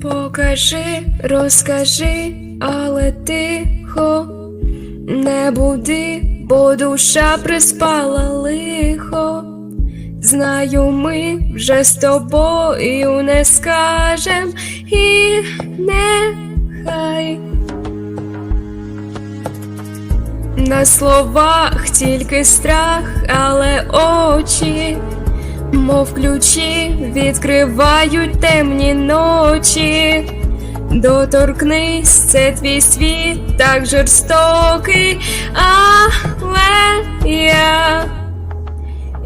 Скажи, розкажи, але тихо, не буди, бо душа приспала лихо. Знаю, ми вже з тобою не скажем і нехай. На словах тільки страх, але очі, мов ключі, відкривають темні ночі. Доторкнись, це твій світ так жорстокий, але я,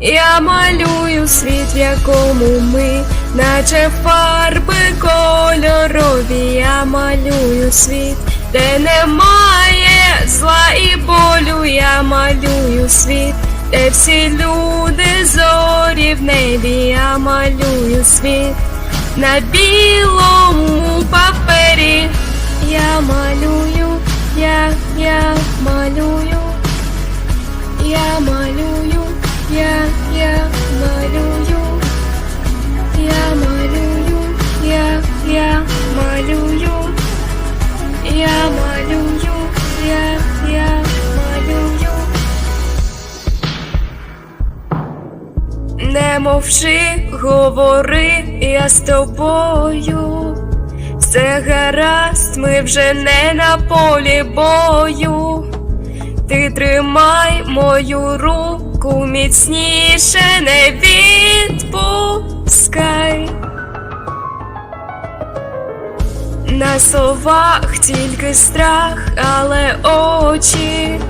я малюю світ, в якому ми, наче фарби кольорові, я малюю світ, де немає зла і болю, я малюю світ, де всі люди зорі в небі, я малюю світ. На білому папері я малюю, я, Мовчи, говори, я з тобою. Все гаразд, ми вже не на полі бою. Ти тримай мою руку міцніше, не відпускай. На словах тільки страх, але очі,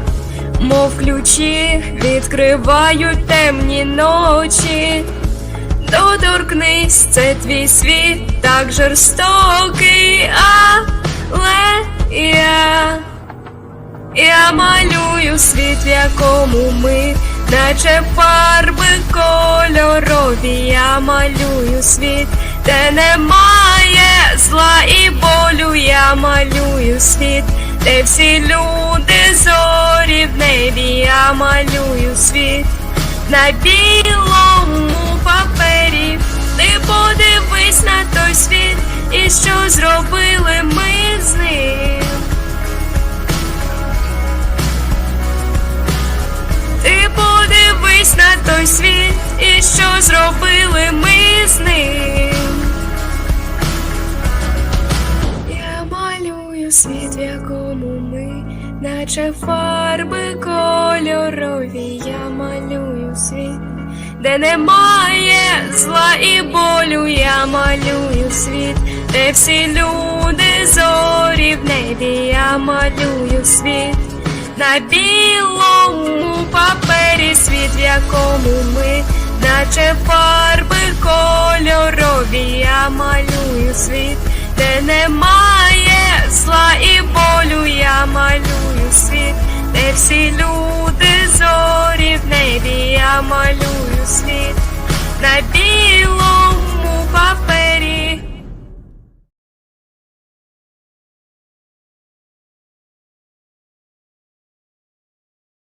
мов ключі, відкривають темні ночі. Доторкнись, це твій світ так жорстокий, але я, я малюю світ, в якому ми, наче фарби кольорові, я малюю світ, де немає зла і болю, я малюю світ, де всі люди зорі в небі, я малюю світ. На білому папері ти подивись на той світ, і що зробили ми з ним. Ти подивись на той світ, і що зробили ми наче фарби кольорові, я малюю світ, де немає зла і болю, я малюю світ, де всі люди зорі в небі, я малюю світ. На білому папері світ, в якому ми, наче фарби кольорові, я малюю світ, де немає зла і болю, малюю світ, де всі люди зорі в небі, я малюю світ. На білому